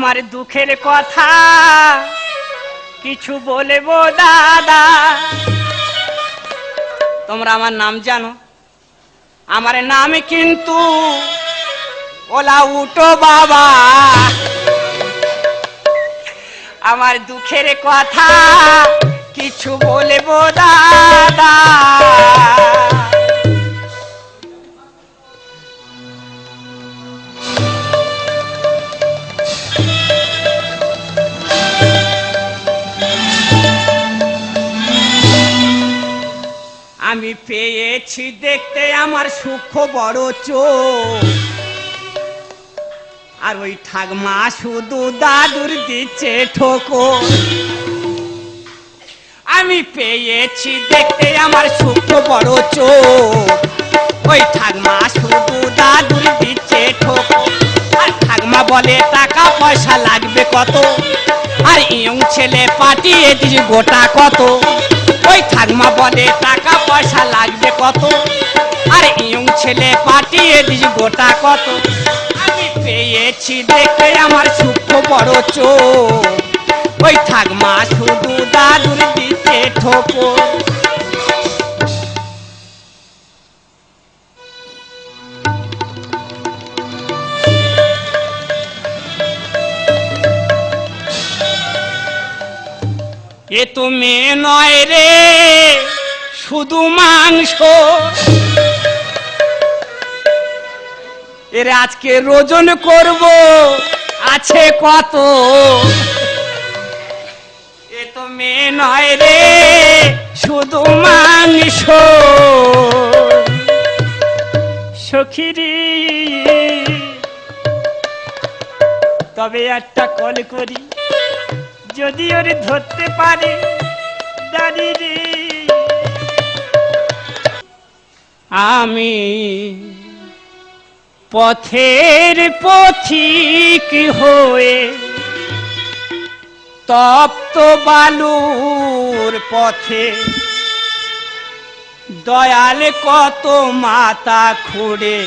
আমার দুঃখের কথা কিছু বলব, দাদা? তোমরা আমার নাম জানো। আমার নাম কিন্তু ওলা উটো বাবা। আমার দুঃখের কথা কিছু বলব, দাদা? আমি পেয়েছি দেখতে আমার বড় চোখ। আর ওই ঠাকমা শুধু দাদুর দিচ্ছে ঠোকো। আমি পেয়েছি দেখতে আমার বড় চোখ। ওই ঠাকমা শুধু দাদুর দিচ্ছে ঠোকো। আর ঠাকমা বলে, টাকা পয়সা লাগবে কত? আর ইয়ং ছেলে পাঠিয়ে দিস গোটা কত। ওই ঠাকমা বলে, টাকা পয়সা লাগবে কত? আর ইয়ং ছেলে পাঠিয়ে দিস গোটা কত? আমি পেয়েছি দেখে আমার সুখ বড় চোখ। ওই ঠাকমা এ তো মেয়ে নয় রে? শুধু মাংস। এর আজকে রোজন করব, আছে কত? এ তো মেয়ে নয় রে, শুধু মাংস। সখিরি। তবে একটা কল করি। যদি ওর ধরতে পারে আমি পথের পথিক হয়ে তপ্ত বালুর পথে দয়াল কত মাতা খুঁড়ে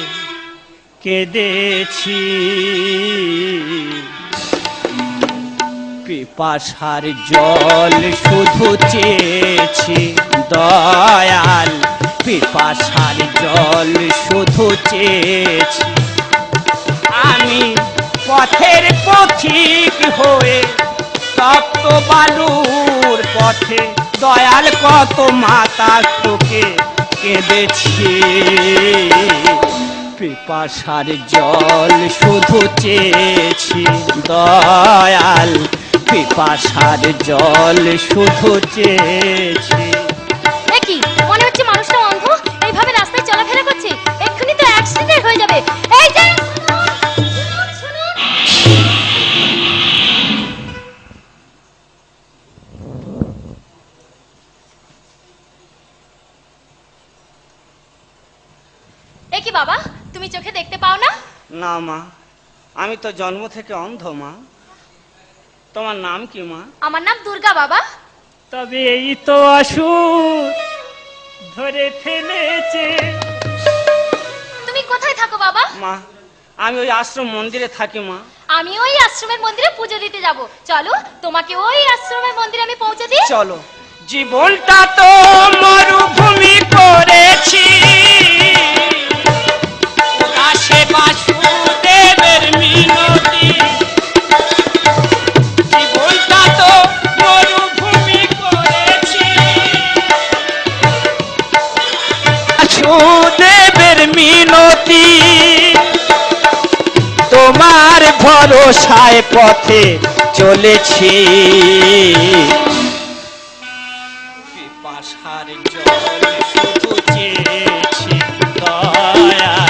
কেঁদেছি। পিপাসার জল শুধু চেয়েছি দয়াল। পিপাসার জল শুধু চেয়েছি। আমি পথের পথিক হয়ে তপ্ত বালুর পথে দয়াল কত মাতা তোকে কেঁদেছি। পিপাসার জল শুধু চেয়েছি দয়াল। পিপাসার জল শুধু চেয়েছি। এ কি মনে হচ্ছে মানুষটা অন্ধ? এইভাবে রাস্তায় চলাফেরা করছে? এক্ষুনি তো অ্যাক্সিডেন্ট হয়ে যাবে। এই যে শুনুন, শুনুন। এ কি বাবা তুমি চোখে দেখতে পাও না? না মা আমি তো জন্ম থেকে অন্ধ মা। তোমার নাম কি মা? আমার নাম দুর্গা বাবা। তবে এই তো অসুর ধরে ফেলেছে। তুমি কোথায় থাকো বাবা? মা আমি ওই আশ্রম মন্দিরে থাকি মা। আমি ওই আশ্রমের মন্দিরে পুজো দিতে যাব। চলো তোমাকে ওই আশ্রমের মন্দিরে আমি পৌঁছে দিই। চলো জীবনটা তো মরুভূমি করেছি মিনতি। তোমার ভরসায় পথে চলেছি। পিপাসার জল শুধু দয়াল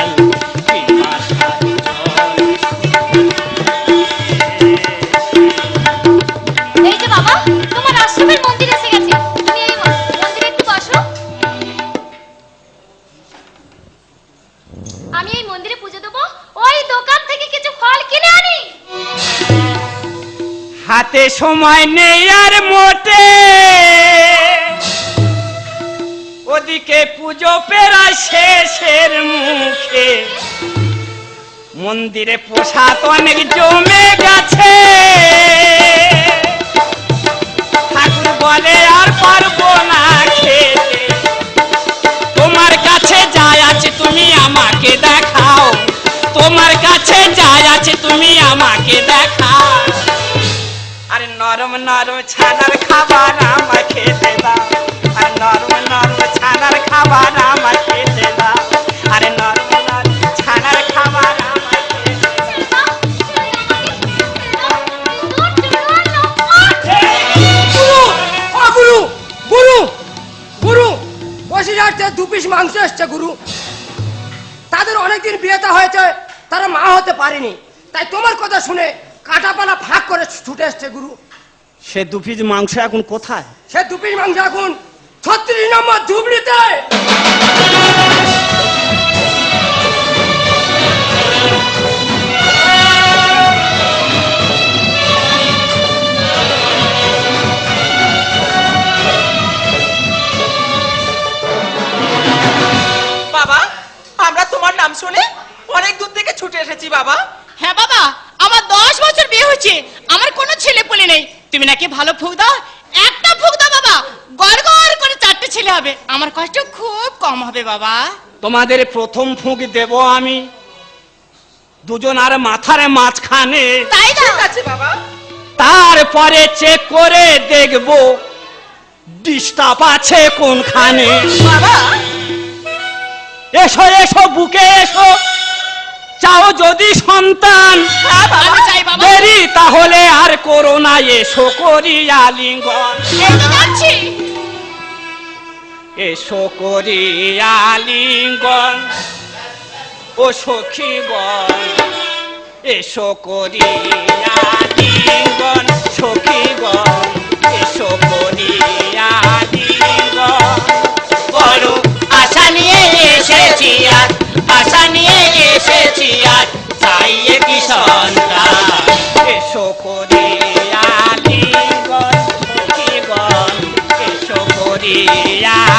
হাতে সময় নেই আর মোটে। ওদিকে পুজো পেরা শেষের মুখে। মন্দিরে প্রসাদ অনেক জমে গেছে। ঠাকুর বলে, আর পারব না খেতে। তোমার কাছে যাই আছে, তুমি আমাকে দেখাও। তোমার কাছে যাই আছে, তুমি আমাকে দেখাও। নরম নরম ছানার খাবার আমার খেতে দাও। আরে নরম নরম ছানার খাবার আমার খেতে দাও। আরে নরম গুরু গুরু দু পিস মাংস গুরু। তাদের হয়েছে, তারা মা হতে পারেনি। তাই তোমার কথা শুনে কাটাপানা ফাঁক করে ছুটে এসছে, গুরু। সে দু পিস মাংস এখন কোথায়? সে দু পিস মাংস এখন ছত্রিশ নম্বর ধুবড়িতে। ভালো ফুক দাও একটা ফুক দাও বাবা গড় গড় করে চারটে ছেলে হবে। আমার কষ্ট খুব কম হবে বাবা। তোমাদের প্রথম ফুঁক দেব আমি। দুজন আর মাথার মাঝখানে। তাই ঠিক আছে বাবা। তারপরে চেক করে দেখব ডিস্টার্ব আছে কোনখানে। বাবা। এসো এসো বুকে এসো। চাও যদি সন্তান। হ্যাঁ দেরি তাহলে আর করো না এসো করি আলিঙ্গন। এই তো এসো করি আলিঙ্গন। ও সখীগণ এসো করি আলিঙ্গন। সখীগণ এসো করি আলিঙ্গন। বড় আশা নিয়ে এসেছি আর আশা নিয়ে এসেছি আর চাই কি সন্তান এসো করি আলিঙ্গন এসো করি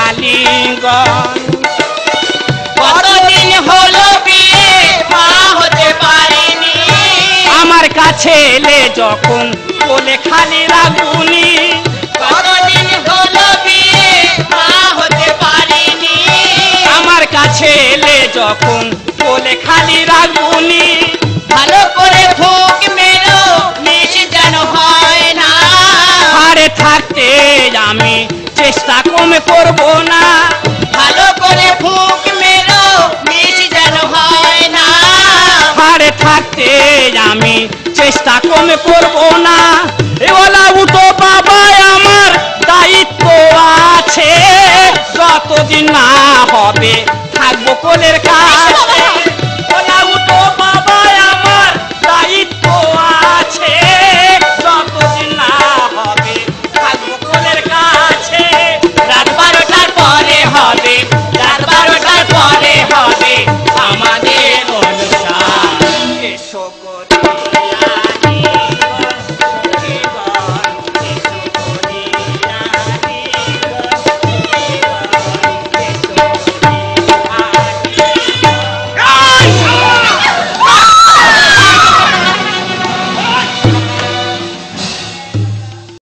আলিঙ্গন কতদিন হলো বিয়ে, মা হতে পারিনি। আমার কাছে এলে যখন বলে খালি রাগুনি। কতদিন হলো বিয়ে, মা হতে পারিনি। আমার কাছে এলে যখন থাকতে আমি চেষ্টা কম করব না। ভালো করে ফুক মেরো মিশ যেন হয় না। আরে থাকতে আমি চেষ্টা কমে করব না। এওয়ালা উঠো বাবা আমার দায়িত্ব আছে। যতদিন না হবে থাকব কোলের কাছে